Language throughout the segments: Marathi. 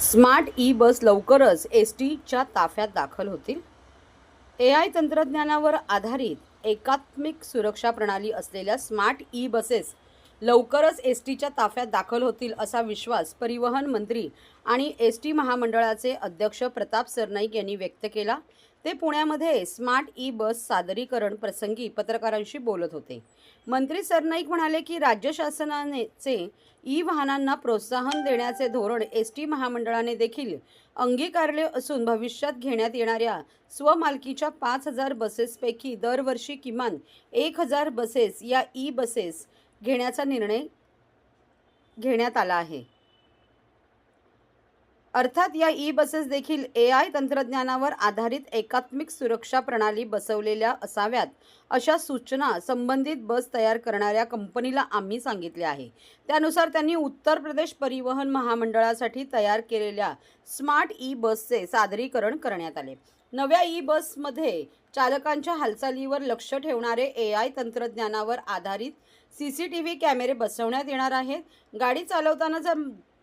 स्मार्ट ई बस लवकरच एस टीच्या ताफ्यात दाखल होतील. ए आय तंत्रज्ञानावर आधारित एकात्मिक सुरक्षा प्रणाली असलेल्या स्मार्ट ई बसेस लवकरच एस टीच्या ताफ्यात दाखल होतील असा विश्वास परिवहन मंत्री आणि एस टी महामंडळाचे अध्यक्ष प्रताप सरनाईक यांनी व्यक्त केला. ते पुण्यामध्ये स्मार्ट ई बस सादरीकरण प्रसंगी पत्रकारांशी बोलत होते. मंत्री सरनाईक म्हणाले की राज्य शासनाचे ई वाहनांना प्रोत्साहन देण्याचे धोरण एस टी महामंडळाने देखील अंगीकारले असून भविष्यात घेण्यात येणाऱ्या स्वमालकीच्या पाच हजार बसेसपैकी दरवर्षी किमान एक हजार बसेस या ई बसेस घेण्याचा निर्णय घेण्यात आला आहे. अर्थात या ई बसेस देखील ए आय तंत्रज्ञानावर आधारित एकात्मिक सुरक्षा प्रणाली बसवलेल्या असाव्यात अशा सूचना संबंधित बस तयार करणाऱ्या कंपनीला आम्ही सांगितल्या आहे. त्यानुसार त्यांनी उत्तर प्रदेश परिवहन महामंडळासाठी तयार केलेल्या स्मार्ट ई बसचे सादरीकरण करण्यात आले. नव्या ई बसमध्ये चालकांच्या हालचालीवर लक्ष ठेवणारे ए आय तंत्रज्ञानावर आधारित सी सी टी व्ही कॅमेरे बसवण्यात येणार आहेत. गाडी चालवताना जर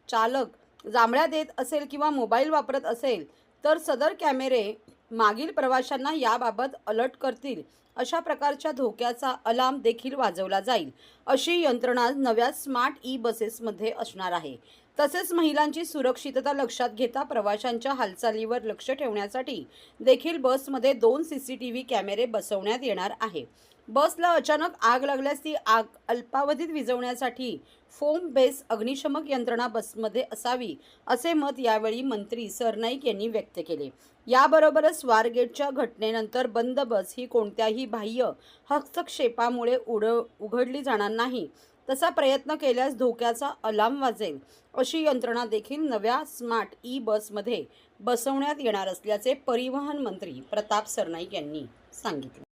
चालक जांभळ्या देत असेल किंवा मोबाईल वापरत असेल तर सदर कॅमेरे मागील प्रवाशांना याबाबत अलर्ट करतील. अशा प्रकारच्या धोक्याचा अलार्म देखील वाजवला जाईल. अशी यंत्रणा नव्या स्मार्ट ई बसेसमध्ये असणार आहे. तसेच महिलांची सुरक्षितता लक्षात घेता प्रवाशांच्या हालचालीवर लक्ष ठेवण्यासाठी देखील बसमध्ये दोन सी सी टी व्ही कॅमेरे बसवण्यात येणार आहे. बसला अचानक आग लागल्यास ती आग अल्पावधीत विझवण्यासाठी फोम बेस अग्निशमक यंत्रणा बसमध्ये असावी असे मत यावेळी मंत्री सरनाईक यांनी व्यक्त केले. याबरोबरच स्वारगेटच्या घटनेनंतर बंद बस ही कोणत्याही बाह्य हस्तक्षेपामुळे उड उघडली जाणार नाही. तसा प्रयत्न केल्यास धोक्याचा अलार्म वाजेल अशी यंत्रणा देखील नव्या स्मार्ट ई बसमध्ये बसवण्यात येणार असल्याचे परिवहन मंत्री प्रताप सरनाईक यांनी सांगितले.